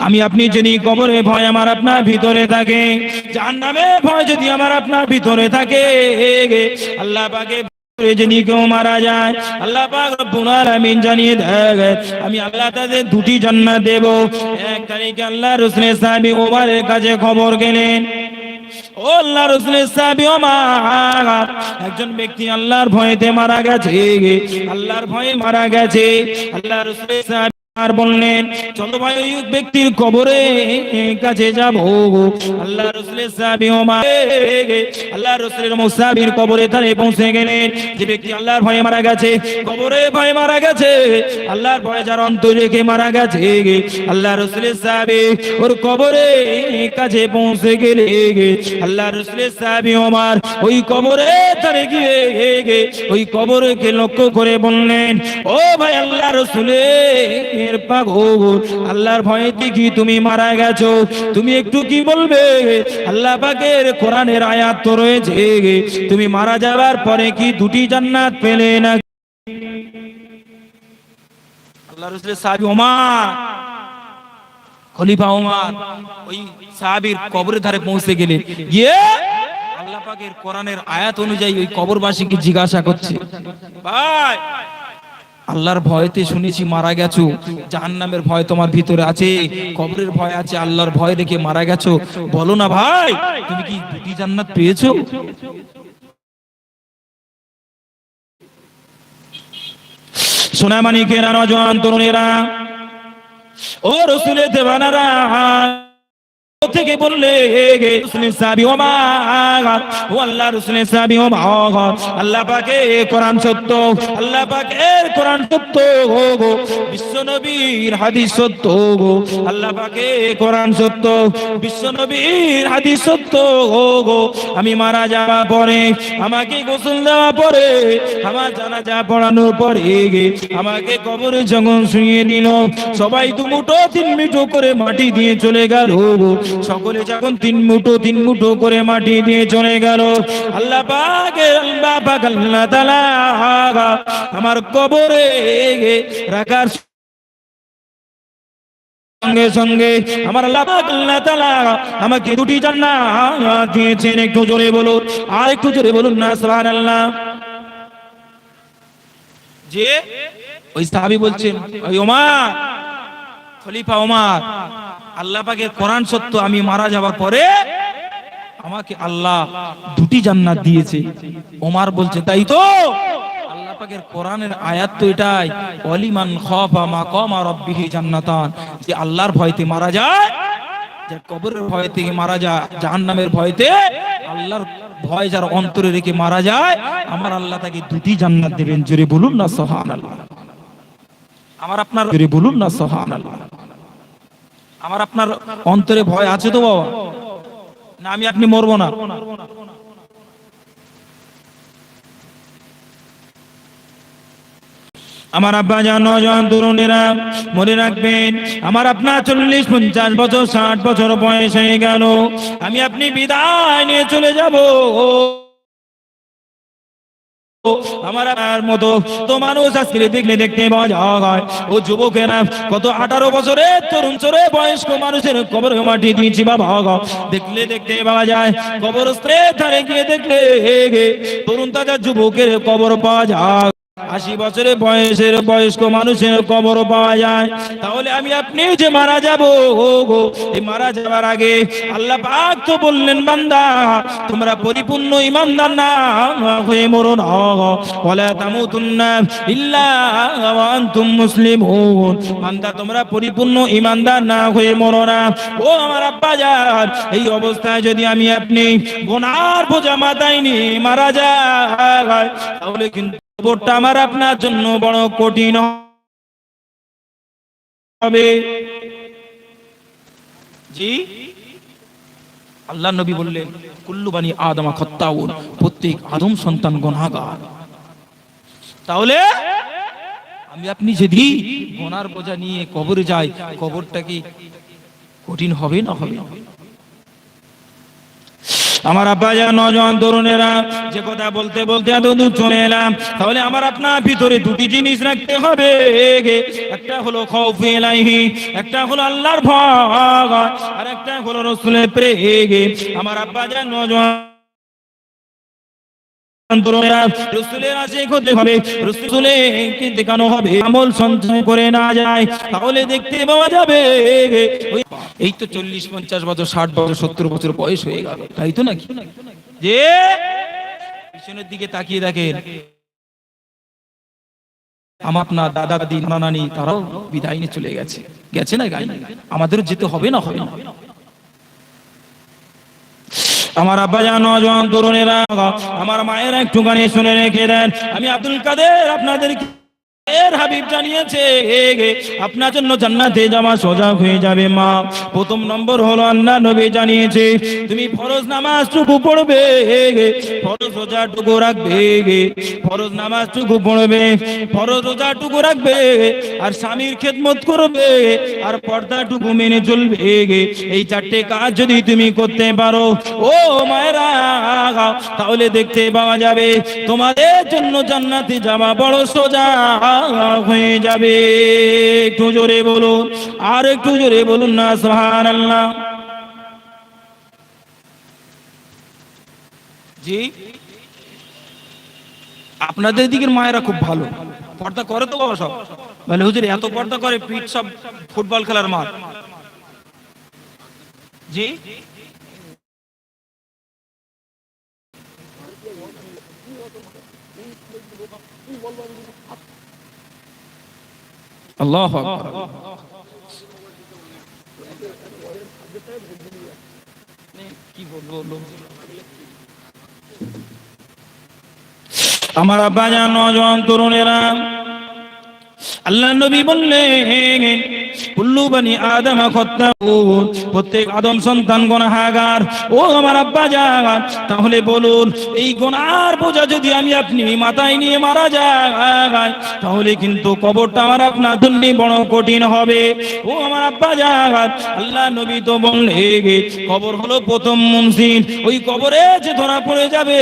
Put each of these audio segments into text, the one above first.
আমি আপনি যদি কবরে ভয় আমার আপনার ভিতরে থাকে যার নামে ভয় যদি আমার আপনার ভিতরে থাকে, আল্লাহ পাকে কেউ মারা যায়, আল্লাহ আল্লাহ দুটি এক কাছে খবর আল্লাহ একজন ব্যক্তি আল্লাহর ভয়েতে মারা গেছে, আল্লাহর ভয়ে মারা গেছে। আল্লাহ রসুলের আর বললেন চলো ভাই ওই ব্যক্তির কবরে কাছে যাব আল্লাহ রসুলের সাহাবী আল্লাহ রসুলের মুসাফির কবরে তারে পৌঁছে গেলেন। যে ব্যক্তি আল্লাহর ভয়ে মারা গেছে, কবরে ভয়ে মারা গেছে, আল্লাহর ভয়ে যার অন্তর রেখে মারা গেছে আল্লাহ রসুলের সাহাবী ওর কবরে কাছে পৌঁছে গেলে আল্লাহ রসুলের সাহাবী ওমর ওই কবরে তারে গিয়ে ওই কবরকে লক্ষ্য করে বললেন, ও ভাই আল্লাহ রসুলের পাগল। আল্লাহর ভয়ে কি তুমি মারা গেছো? তুমি একটু কি বলবে? আল্লাহ পাকের কোরআনের আয়াত তো রয়েছে। তুমি মারা যাওয়ার পরে কি দুটি জান্নাত পেলে না আল্লাহ রসুলের সাহাবী ওমর, খলিফা ওমর, ওই সাহাবীর কবরের ধারে পৌঁছে গেলে। গিয়ে আল্লাহ পাকের কোরআনের আয়াত অনুযায়ী ওই কবরবাসীকে জিজ্ঞাসা করছে, ভাই আল্লাহর ভয়তে শুনেছি মারা গেছো। জাহান্নামের ভয় তোমার ভিতরে আছে, কবরের ভয় আছে, আল্লাহর ভয় রেখে মারা গেছো। বলো না ভাই, তুমি কি দুটি জান্নাত পেয়েছ? সোনামানিকেরা, নজওয়ান তরুণেরা, ও রসুলের দেবানারা থেকে বললে ও আল্লাহ পাকে কোরআন সত্য, আল্লাহ কোরআন সত্য গো, বিশ্ব নবীর সত্য গো, আল্লাহ পাকে কোরআন সত্য, বিশ্ব নবীর সত্য গো, আমি মারা যাওয়া পরে, আমাকে গোসল দেওয়া পরে, আমার জানা জানাজা পড়ানোর পরে গে আমাকে কবরে যখন শুয়ে নিল সবাই দু মুঠো তিন মুঠো করে মাটি দিয়ে চলে গেল সকলে যখন তিন মুঠো তিন মুঠো করে মাটি দিয়ে চলে গেল, আল্লাহ আল্লাহ আমার কবরে রাখার সঙ্গে সঙ্গে আমার আল্লাহ আমাকে দুটি জান্নাত দিয়েছেন। একটু জোরে বলুন, আর একটু জোরে বলুন না, সুবহানাল্লাহ। যে ওই সাহাবী বলছেন, ওই ওমর, খলিফা ওমর আল্লাহ পাকের কোরআন সত্য আমি মারা যাওয়ার পরে আমাকে আল্লাহ দুটি জান্নাত দিয়েছে। ওমর বলছে, তাই তো? আল্লাহ পাকের আয়াত তো এটাই অলিমান জান্নাতান। যে আল্লাহর ভয়তে মারা যায়, যে কবরের ভয় থেকে মারা জাহান্নামের ভয়তে আল্লাহর ভয় যার অন্তরে রেখে মারা যায়, আমার আল্লাহ তাকে দুটি জান্নাত দেবেন। জোরে বলুন না, সুবহানাল্লাহ। আমার আপনার বলুন না, সুবহানাল্লাহ। আমার আপনার অন্তরে ভয় আছে তো বাবা? না, আমি আপনি মরবো না। আমার আব্বা জান, নজন তরুণেরা মনে রাখবেন, আমার আপনার চল্লিশ, পঞ্চাশ বছর, ষাট বছর বয়স হয়ে গেল। আমি আপনি বিদায় নিয়ে চলে যাব। আমার মতো তো মানুষ আজকে দেখলে দেখতে পাওয়া হয়। ও যুবকেরা, কত আঠারো বছরের তরুণ চোরে বয়স্ক মানুষের কবর মাটি দিয়েছি বাবা দেখলে দেখতে পাওয়া যায় কবর ধারে গিয়ে দেখলে তরুণ তাজা যুবকের কবর পাওয়া যায়। আশি বছরের বয়সের বয়স্ক মানুষের কবর পাওয়া যায়। তাহলে আমি আপনি যে মারা যাব গো এই মারা যাওয়ার আগে আল্লাহ পাক তো বললেন, বান্দা, তোমরা পরিপূর্ণ ইমানদার না হয়ে মরো না। ওয়ালা তামুতুন্না ইল্লা আনতুম মুসলিমুন। বান্দা, তোমরা পরিপূর্ণ ইমানদার না হয়ে মরো না। ও আমার আব্বা যান এই অবস্থায় যদি আমি আপনি গোনার বোঝা মাথায় নিয়ে মারা যায় তাহলে কিন্তু খবরটা আমার আপনার জন্য বড় কঠিন হবে। জি? আল্লাহ নবী বললেন, কুল্লু বানি আদমা খত্তাউন, প্রত্যেক আদম সন্তান গুনাহগার। তাহলে? আমি আপনি যদি গোনার বোঝা নিয়ে কবরে যাই, কবরটা কি কঠিন হবে না হবে? আমার আব্বা যা নজন তরুণেরা যে কথা বলতে বলতে এত দূর চলে এলাম, তাহলে আমার আপনার ভিতরে দুটি জিনিস রাখতে হবে। একটা হলো খৌফ ইলাইহি, একটা হলো আল্লাহর ভয়, আর একটা হলো রসুলের প্রেগে। আমার আব্বা যা নজন পিছনের দিকে তাকিয়ে দেখেন, আমার আপনার দাদা, দাদি, নানি তারাও বিদায় নিয়ে চলে গেছে। গেছে না গাই আমাদেরও যেতে হবে না হবে না। আমার আব্বা জান নজন তরুণেরা, আমার মায়ের একটুখানি শুনে রেখে দেন। আমি আব্দুল কাদের আপনাদের এর হাবিব আর স্বামীর খেদমত করবে, আর পর্দা টুকু মেনে চলবে এই চারটে কাজ যদি তুমি করতে পারো, ও মায়েরা, তাহলে দেখতে পাওয়া যাবে, তোমাদের জন্য জান্নাতে যাওয়া বড় সোজা। হয়ে যাবে। একটু জোরে বলুন, আর একটু জোরে বলুন না সোহান আল্লাহ জি, আপনাদের দিকের মায়েরা খুব ভালো। পর্দা করে তো বাবা সব। বলে, হুজুর, এত পর্দা করে পিঠ সব ফুটবল খেলার মাঠ। জি? আল্লাহ আমার আব্বা জান নজন তরুণেরা আল্লাহ নবী বললেন কুল্লু বানি আদম প্রত্যেক আদম সন্তান গুনাহগার। ও আমার আব্বা জান, তাহলে বলুন, এই গুনার বোঝা যদি আমি আপনি মাথায় নিয়ে মারা যাই, তাহলে কিন্তু কবরটা আমার আপনার জন্য বড় কঠিন হবে। ও আমার আব্বা জান, আল্লাহ নবী তো বললে কবর হলো প্রথম মুনসিন। ওই কবরে যে ধরা পড়ে যাবে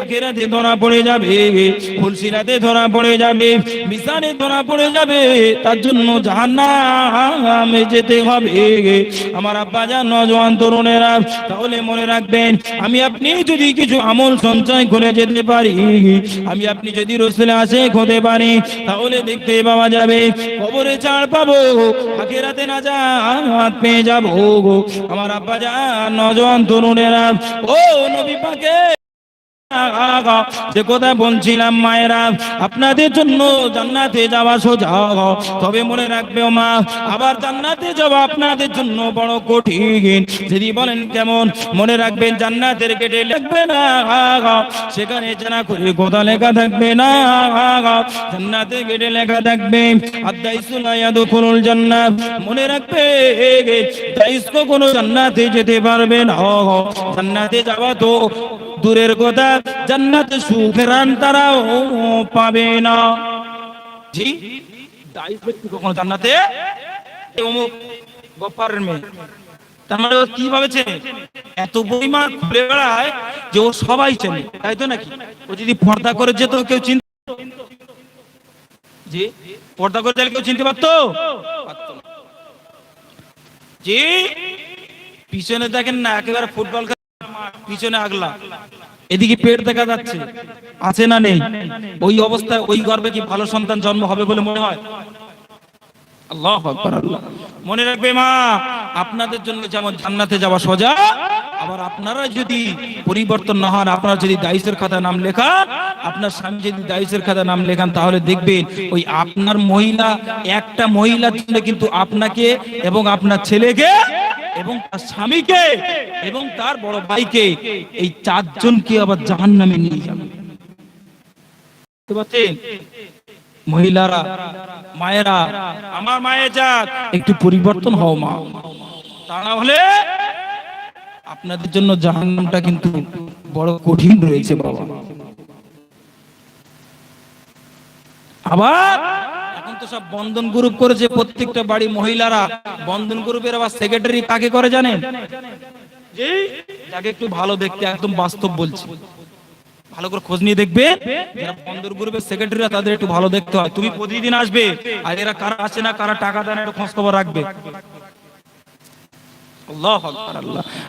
আখেরাতে ধরা পড়ে যাবে ফুলসিরাতে ধরা পড়ে যাবে বিছানে ধরা পড়ে যাবে, তার জন্য জাহান্নামে যেতে হবে। আমার আব্বা যান, নজওয়ান তরুণেরা, তাহলে মনে রাখবেন, আমি আপনি যদি কিছু আমল সঞ্চয় করে যেতে পারি, আমি আপনি যদি রসুলে আসে হতে পারি, তাহলে দেখতে পাওয়া যাবে, কবরে ছাড় পাবো, আখেরাতে না যা হাত পেয়ে যাব আমার আব্বা যান, নজওয়ান তরুণেরা, ও নবী পাকে যে কথা বলছিলাম, মায়েরা, আপনাদের জন্য জান্নাতে যাওয়া সোজা তবে মনে রাখবে মা, আবার জান্নাতে যাওয়া আপনাদের জন্য বড় কঠিন। যদি বলেন কেমন, মনে রাখবেন জান্নাতের গেটে লিখবে না। সেখানে জানা করে গোদা লেখা থাকবে না। জান্নাতের গেটে লেখা থাকবে, আদাইসুল জান্নাত। মনে রাখবে দাইস্ক কোনো জান্নাতে যেতে পারবে না। জান্নাতে যাওয়া তো দূরের কথা, জান্নাতে সুখেরান তারাও পাবে না। জি? কখনো জান্নাতে? অমুক গপ্পারের মেয়ে। তার মানে ও কি ভাবেছে? এত খুলে বেড়ায় যে ও সবাই চেনে, তাই তো নাকি? ও যদি পর্দা করে যেত, কেউ চিনতে জি? পর্দা করে কেউ চিনতে পারতো? জি? পিছনে দেখেন না, একেবারে ফুটবল পিছনে আগলা। এদিকে পেট দেখা যাচ্ছে। আছে না নেই? ওই অবস্থায় ওই গর্বে কি ভালো সন্তান জন্ম হবে বলে মনে হয়? আল্লাহ মনে রাখবে মা, আপনাদের জন্য যেমন জান্নাতে যাওয়া সোজা, আবার আপনারা যদি পরিবর্তন না হন, আপনারা যদি দায়িত্বের খাতা নাম লেখান, আপনার স্বামী যদি দায়িত্বের খাতা নাম লেখান, তাহলে দেখবেন ওই আপনার মহিলা, একটা মহিলার জন্য কিন্তু আপনাকে এবং আপনার ছেলেকে এবং তার স্বামীকে এবং তার বড় ভাইকে এই চারজনকে আবার জাহান নামে নিয়ে যাবে। মহিলারা, মায়েরা, আমার মায়ের জাত, একটু পরিবর্তন হও মা। তা না হলে আপনাদের জন্য জাহান্নামটা কিন্তু বড় কঠিন রয়েছে বাবা। আবার এখন তো সব বন্ধন গ্রুপ করেছে প্রত্যেকটা বাড়ি মহিলারা। বন্ধন গ্রুপের আবার সেক্রেটারি কাকে করে জানেন? যাকে একটু ভালো দেখতে একদম বাস্তব বলছি। ভালো করে খোঁজ নিয়ে দেখবে। যারা বন্দর গ্রুপের সেক্রেটারিরা তাদের একটু ভালো দেখতে হয়। তুমি প্রতিদিন আসবে আর এরা কারা না কারা টাকা দেয় না একটু খোঁজ খবর রাখবে।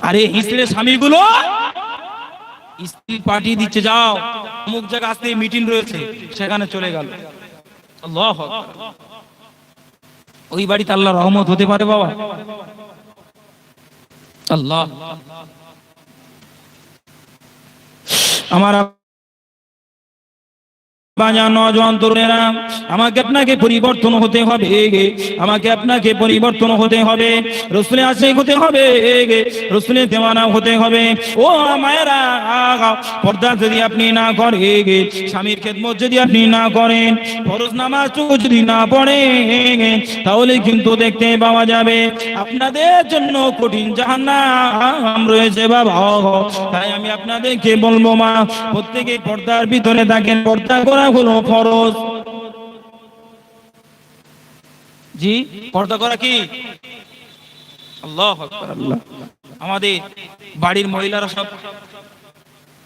আরে হিসড়ে স্বামীগুলো! স্ত্রী পাঠিয়ে দিচ্ছে যাও। অমুক জায়গা আসতে মিটিং রয়েছে সেখানে চলে গেল। ওই বাড়িতে আল্লাহ রহমত হতে পারে বাবা। আল্লাহ। আমার আমাকে আপনাকে পরিবর্তন হতে হবে। আমাকে আপনাকে পরিবর্তন হতে হবে। রসুলে আসে হতে হবে। রসুলে দেওয়ানা হতে হবে। ও মায়েরা পর্দা যদি আপনি না করেন, স্বামীর খেদমত যদি আপনি না করেন, ফরজ নামাজ যদি না পড়েন, তাহলে কিন্তু দেখতে পাওয়া যাবে, আপনাদের জন্য কঠিন জাহান্নাম রয়েছে বাবা। তাই আমি আপনাদেরকে বলব মা, প্রত্যেকে পর্দার ভিতরে থাকেন, পর্দা করা হলো ফরজ। জি, পর্দা করা কি? আল্লাহ আমাদের বাড়ির মহিলারা সব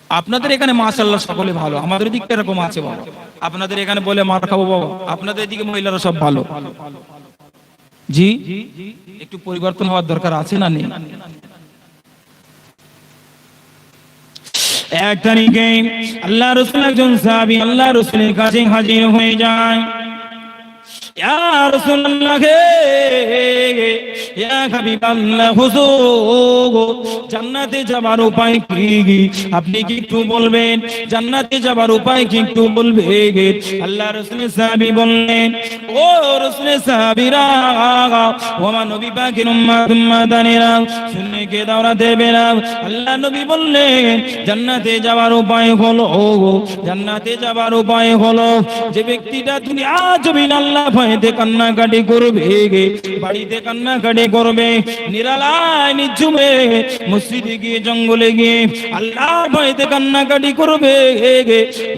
আপনাদের এখানে মাশাল্লাহ সকলে ভালো। আমাদের দিকটা এরকম আছে বাবা। আপনাদের এখানে বলে মার খাব বাবা। আপনাদের দিকে মহিলারা সব ভালো। জি, একটু পরিবর্তন হওয়ার দরকার আছে না নেই? এক তারিখে আল্লাহ রসুল একজন সাহাবি আল্লাহ রসুলের কাছে হাজির হয়ে যায় ইয়া রাসূলুল্লাহ হে ইয়া হাবিবাল্লাহ হুজুর জান্নাতে যাবার উপায় কি? আপনি কি একটু বলবেন? জান্নাতে যাবার উপায় কি একটু আল্লাহ সাহাবী বললেন, ও সাহাবীরা ও আমার নবী উম্মাদানেরা, শুনে কে আল্লাহ নবী বললেন, জান্নাতে যাবার উপায় হলো, জান্নাতে যাবার উপায় হলো, যে ব্যক্তিটা তুমি আজ আল্লাহ ভয়েতে কান্নাকাটি করবে বাড়িতে কান্নাকাটি করবে। নিরালায় নিঝুমে মসজিদে গিয়ে, জঙ্গলে গিয়ে আল্লাহ ভয়েতে কান্নাকাটি করবে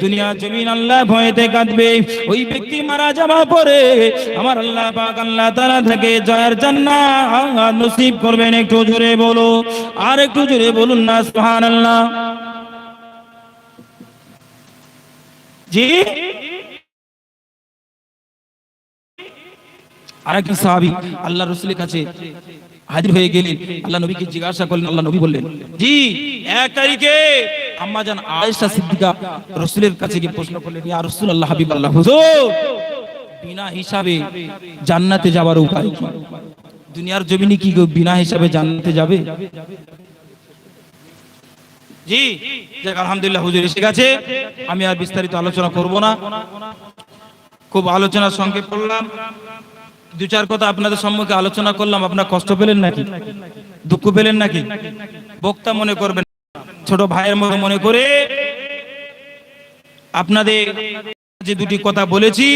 দুনিয়া জমিন আল্লাহ ভয়েতে কাঁদবে। ওই ব্যক্তি মারা যাওয়া পরে আমার আল্লাহ পাক আল্লাহ তাআলা থেকে জয়ের জান্নাত নসিব করবেন। একটু জোরে বলো, আর একটু জোরে বলুন না, সুবহানাল্লাহ। জি? আরেকজন সাহাবী আল্লাহ রসুলের কাছে হাজির হয়ে গেলেন। আল্লাহ নবীকে জিজ্ঞাসা করলেন, আল্লাহ নবী বললেন, জি, এক তারিখে আম্মা জান আয়েশা সিদ্দিকা রসুলের কাছে গিয়ে প্রশ্ন করলেন, ইয়া রাসূলুল্লাহ, হাবিবাল্লাহ, হুজুর, বিনা হিসাবে জান্নাতে যাবার উপায় কি? দুনিয়ার জমিনে কি বিনা হিসাবে জান্নাতে যাবে? জি, যাক, আলহামদুলিল্লাহ, হুজুর এসে গেছে। আমি আর বিস্তারিত আলোচনা করব না। খুব আলোচনার সঙ্গে পড়লাম দু চার কথা আপনাদের সম্মুখে আলোচনা করলাম। আপনার কষ্ট পেলেন নাকি? দুঃখ পেলেন নাকি? বক্তা মনে করবেন ছোট ভাইয়ের মতো মনে করে আপনাদের যে দুটি কথা বলেছি,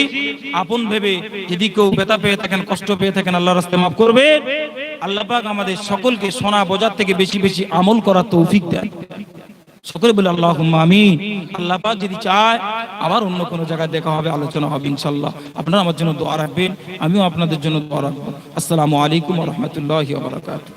আপন ভেবে যদি কেউ ব্যথা পেয়ে থাকেন, কষ্ট পেয়ে থাকেন আল্লাহ রাস্তায় মাফ করবে। আল্লাহ পাক আমাদের সকলকে সোনা বাজার থেকে বেশি বেশি আমল করার তৌফিক দেন। সকলে বলে আল্লাহ আমি আল্লাহ যদি চায়, আবার অন্য কোনো জায়গায় দেখা হবে, আলোচনা হবে ইনশাল্লাহ আপনারা আমার জন্য দোয়া রাখবেন, আমিও আপনাদের জন্য দোয়া রাখব। আসসালামু আলাইকুম রহমতুল্লাহ বারাকাতুহু।